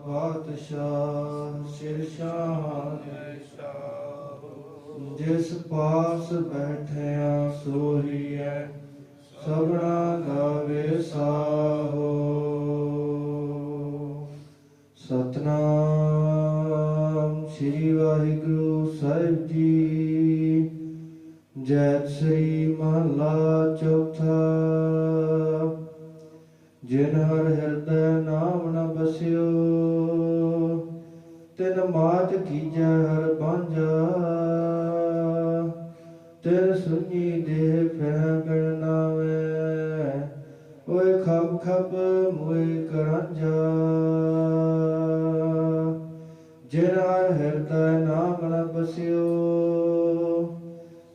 ਪਾਤਸ਼ਾਹ ਸਿਰ ਸ਼ਾਹ ਜਿਸ ਪਾਸ ਬੈਠਿਆ ਸੋਹੀ ਹੈ ਸਭਨਾ ਗਾਵੇ ਸਾਹੋ ਸਤਨਾਮ ਸ੍ਰੀ ਵਾਹਿਗੁਰੂ ਸਾਹਿਬ ਜੀ ਜੈ ਸ੍ਰੀ ਮਹਲਾ ਚੌਥਾ ਜਿਨ ਹਰ ਹਿਰਦੈ ਨਾਮ ਨ ਬਸਿਓ ਤਿਨ ਮਾਤ ਕੀਜੈ ਹਰ ਬਾਂਝਾ ਤਿਨ ਸੁਣੀ ਦੇਹ ਫਿਰ ਬਿਨ ਨਾਵੇ। ਓਏ ਖਬ ਖਬ ਮੋਏ ਕਰਾਂਜਾ। ਜਿਨ ਹਰ ਹਿਰਦੈ ਨਾਮ ਨ ਬਸਿਓ।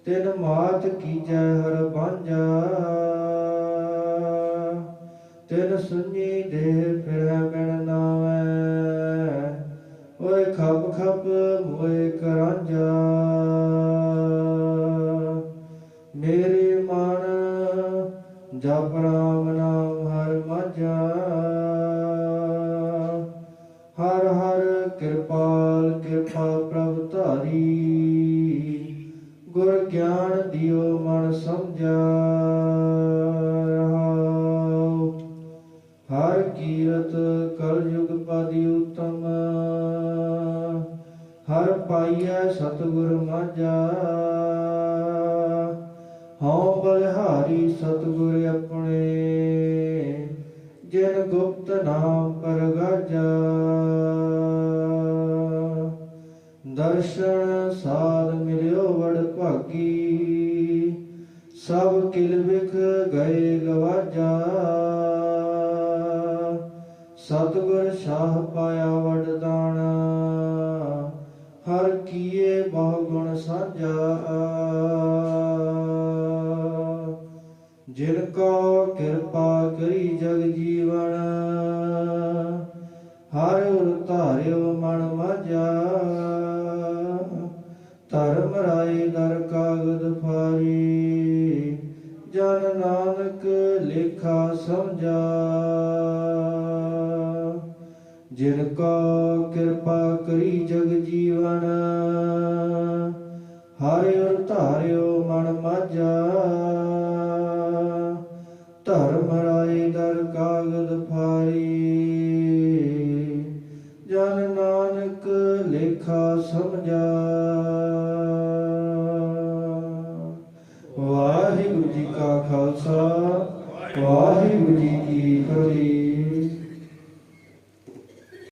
ਤਿਨ ਮਾਤ ਕੀਜੈ ਹਰ ਬਾਂਝਾ ਤਿਨ ਸੁਣੀ ਦੇਹ ਫਿਰ ਖਪ ਖਪ ਮੋਏ ਕਰਾਂਜਾ ਮੇਰੇ ਮਨ ਜਪ ਰਾਮ ਨਾਮ ਹਰ ਮਾਝਾ। ਹਰ ਹਰ ਕਿਰਪਾਲ ਕਿਰਪਾ ਪ੍ਰਭ ਧਾਰੀ। ਗੁਰ ਗਿਆਨ ਦਿਓ ਮਨ ਸਮਝਾ। ਹਰ ਕੀਰਤ ਕਲ ਯੁਗ ਉਤਮ। ਹਰ ਪਾਈਐ ਸਤਿਗੁਰ ਮਾਝਾ। ਹਉ ਬਲਿਹਾਰੀ ਸਤਿਗੁਰ ਆਪਣੇ। ਜਿਨ ਗੁਪਤ ਨਾਮ ਪਰਗਾਜਾ ਦਰਸ਼ਨ ਸਾਧ ਮਿਲਿਓ ਵੜ ਭਾਗੀ। ਸਭ ਕਿਲ ਵਿਖ ਗਏ ਗਵਾਜਾ। ਸਤਿਗੁਰ ਸ਼ਾਹ ਪਾਇਆ ਵਡਦਾਨ ਹਰ ਕੀਏ ਬਹੁ ਗੁਣ ਸਾਜਾ ਜਿਨ ਕੋ ਕਿਰਪਾ ਕਰੀ ਜਗ ਜੀਵਨ, ਹਰ ਉਰ ਧਾਰਿਓ ਮਨ ਮਾਝਾ। ਧਰਮ ਰਾਏ ਦਰ ਕਾਗਦ ਫਾਰੀ, ਜਨ ਨਾਨਕ ਲੇਖਾ ਸਮਝਾ। ਜਿਨ ਕੋ ਕਿਰਪਾ ਕਰੀ ਜਗ ਜੀਵਨ, ਹਰਿ ਉਰ ਧਾਰਿਓ ਮਨ ਮਾਝਾ। ਧਰਮ ਰਾਏ ਦਰ ਕਾਗਦ ਫਾਰੀ। ਜਨ ਨਾਨਕ ਲੇਖਾ ਸਮਝਾ। ਵਾਹਿਗੁਰੂ ਜੀ ਕਾ ਖਾਲਸਾ, ਵਾਹਿਗੁਰੂ ਜੀ ਕੀ ਫਤਿਹ।